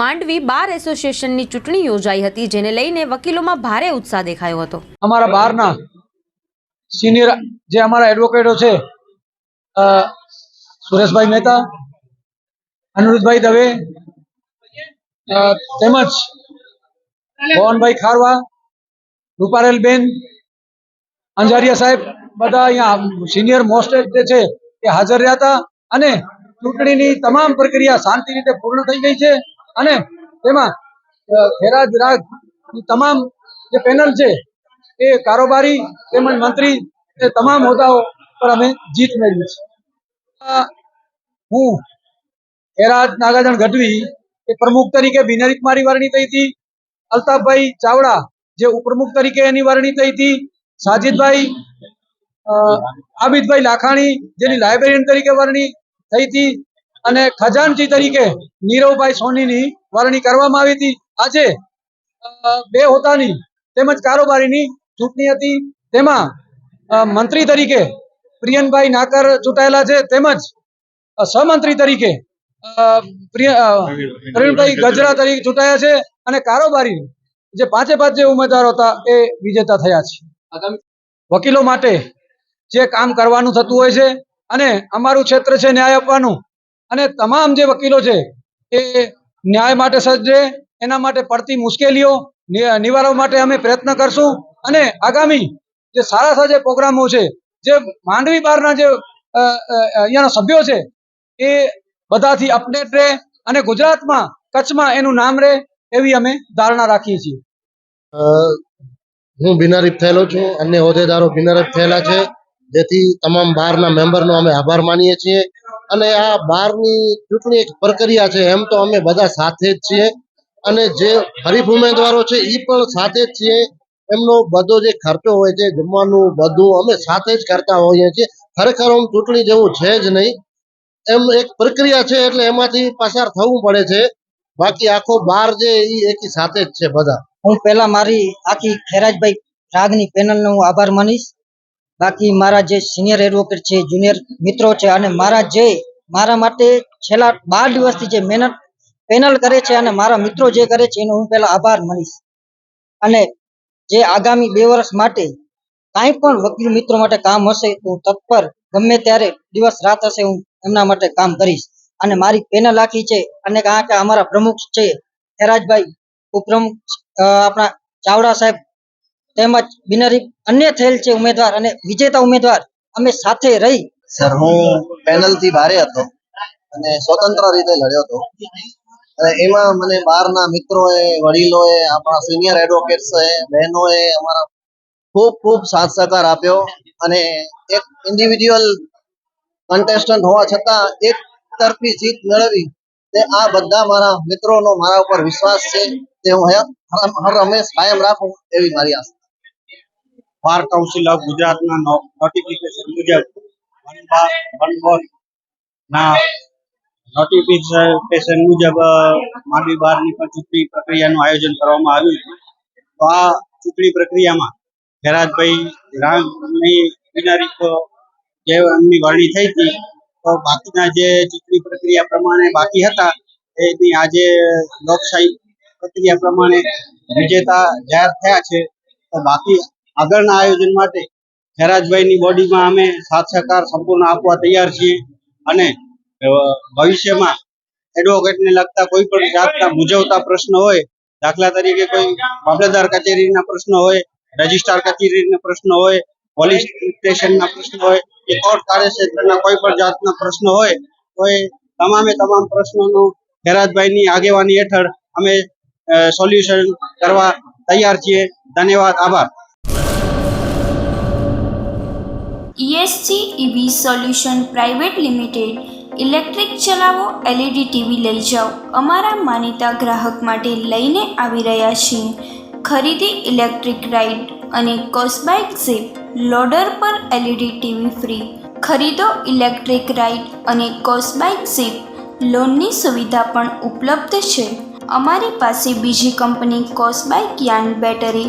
માંડવી બાર એસોસિએશનની ચૂંટણી યોજાઈ હતી, જેને લઈને વકીલોમાં ભારે ઉત્સાહ દેખાયો હતો. અમારા બારના સિનિયર જે અમારા એડવોકેટો છે સુરેશભાઈ મહેતા, અનિરુદ્ધભાઈ દવે તેમજ ભવનભાઈ ખારવા, રૂપારેલબેન, અંજારિયા સાહેબ બધા અહીંયા સિનિયર મોસ્ટ જે છે એ હાજર રહ્યા હતા અને ચૂંટણીની તમામ પ્રક્રિયા શાંતિ રીતે પૂર્ણ થઈ ગઈ છે. અને તેમાં ખેરાજ રાગ તમામ જે પેનલ છે, એ કારોબારી તેમજ મંત્રી, એ તમામ હોદ્દાઓ પર અમે જીત મેળવી છે. હું ખેરાજ નાગાજણ ગઢવી, એ પ્રમુખ તરીકે બિનરી કુમારી વરણી થઈ હતી. અલ્તાફભાઈ ચાવડા, જે ઉપપ્રમુખ તરીકે એની વરણી થઈ હતી. સાજીદભાઈ આબિદભાઈ લાખાણી, જેની લાઇબ્રેરિયન તરીકે વરણી થઈ હતી. અને ખજાનચી તરીકે નીરવભાઈ સોનીની વરણી કરવામાં આવી હતી. આજે બે હોતાની તેમજ કારોબારીની ચૂંટણી હતી. તેમાં મંત્રી તરીકે પ્રિયનભાઈ નાકર ચૂંટાયેલા છે. તેમજ સહમંત્રી તરીકે પ્રવીણભાઈ ગજરા તરીકે ચૂંટાયા છે અને કારોબારી જે પાંચે પાંચ જે ઉમેદવારો હતા એ વિજેતા થયા છે. વકીલો માટે જે કામ કરવાનું થતું હોય છે અને અમારું ક્ષેત્ર છે ન્યાય આપવાનું. અને તમામ જે વકીલો છે, એ ન્યાય માટે સજ્જ એના માટે પડતી મુશ્કેલીઓ નિવારવા માટે અમે પ્રયત્ન કરશું અને આગામી જે સારા સારા પ્રોગ્રામો છે, જે માંડવી બારના જે અહીંયાના સભ્યો છે, એ બધાથી અપડેટ રહે અને ગુજરાતમાં, કચ્છમાં એનું નામ રહે એવી અમે ધારણા રાખીએ છીએ. હું બિનહરીફ થયેલો છું, અન્ય હોદ્દેદારો બિનહરીફ થયેલા છે, જેથી તમામ બહારના મેમ્બરનો અમે આભાર માનીએ છીએ. અને આ બહારની ચૂંટણી એક પ્રક્રિયા છે, એમ તો અમે બધા સાથે જ છીએ. અને જે હરીફ ઉમેદવારો છે એ પણ સાથે જ છીએ. એમનો બધો જે ખર્ચો હોય છે, જમવાનું બધું અમે સાથે જ કરતા હોઈએ છીએ. ખરેખર આમ ચૂંટણી જેવું છે જ નહીં. એમ એક પ્રક્રિયા છે, એટલે એમાંથી પસાર થવું પડે છે. બાકી આખો બાર જે એ એકી સાથે જ છે બધા. હું પહેલા મારી આખી ખેરાજભાઈ રાગની પેનલનો હું આભાર માનીશ. બાકી મારા જે સિનિયર એડવોકેટ છે જુનિયર મિત્રો છે અને મારા જે, મારા માટે છેલ્લા બાર દિવસથી જે મહેનત પેનલ કરે છે અને મારા મિત્રો જે કરે છે, એનો હું પહેલા આભાર માનીશ. અને જે આગામી બે વર્ષ માટે કાંઈ પણ વકીલ મિત્રો માટે કામ હશે, તો હું તત્પર ગમે ત્યારે દિવસ રાત હશે, હું એમના માટે કામ કરીશ. અને મારી પેનલ આખી છે, અને કારણ કે અમારા પ્રમુખ છે હેરાજભાઈ ઉપપ્રમુખ આપણા ચાવડા સાહેબ તેમજ બિનરી અન્ય થયેલ છે ઉમેદવાર અને વિજેતા ઉમેદવાર અમે સાથે રહી સર, હું પેનલથી ભારે હતો અને સ્વતંત્ર રીતે લડ્યો હતો. અને એમાં મને બહારના મિત્રોએ, વડીલોએ, આપણા સિનિયર એડવોકેટ્સે બહેનોએ અમારા ખૂબ ખૂબ સાથ સહકાર આપ્યો અને એક ઇન્ડિવિજ્યુઅલ કન્ટેસ્ટન્ટ હોવા છતાં એક તરફી જીત મેળવી તે આ બધા મારા મિત્રોનો મારા ઉપર વિશ્વાસ છે તે હું હર હંમેશ કાયમ રાખું એવી મારી આશા બાર કાઉન્સિલ ઓફ ગુજરાતના નોટિફિકેશન મુજબ વન બાર વન બોર્ડ ના નોટિફિકેશન મુજબ માંડવી બારની પણ ચૂંટણી પ્રક્રિયાનું આયોજન કરવામાં આવ્યું છે. તો આ ચૂંટણી પ્રક્રિયામાં ખેરાજભાઈ રામની બિનારી જે એમની વરણી થઈ હતી, તો બાકીના જે ચૂંટણી પ્રક્રિયા પ્રમાણે બાકી હતા, એની આજે લોકશાહી પ્રક્રિયા પ્રમાણે વિજેતા જાહેર થયા છે. તો બાકી આગળના આયોજન માટે ખેરાજભાઈની બોડીમાં અમે સાથ સહકાર સંપૂર્ણ આપવા તૈયાર છીએ અને ભવિષ્યમાં એડવોકેટને લગતા કોઈ પણ જાતના મૂંઝવતા પ્રશ્ન હોય, દાખલા તરીકે કોઈ મામલતદાર કચેરીના પ્રશ્ન હોય, રજિસ્ટ્રાર કચેરીના પ્રશ્ન હોય, પોલીસ સ્ટેશનના પ્રશ્ન હોય, કે કોર્ટ કાર્યક્ષેત્રના કોઈ પણ જાતના પ્રશ્ન હોય, તો એ તમામે તમામ પ્રશ્નોનું ખેરાજભાઈની આગેવાની હેઠળ અમે સોલ્યુશન કરવા તૈયાર છીએ. ધન્યવાદ. આભાર. ESG EV solution private limited electric ચલાવો એલઈડી ટીવી લઈ જાઓ. અમારા માનીતા ગ્રાહક માટે લઈને આવી રહ્યા છીએ. ખરીદી ઇલેક્ટ્રિક રાઇડ અને કોસ્બાઇક ઝીપ લોડર પર એલઈડી ટીવી ફ્રી. ખરીદો ઇલેક્ટ્રિક રાઇડ અને કોસ્બાઇક ઝીપ. લોનની સુવિધા પણ ઉપલબ્ધ છે. અમારી પાસે બીજી કંપની કોસ્બાઇક યાન બેટરી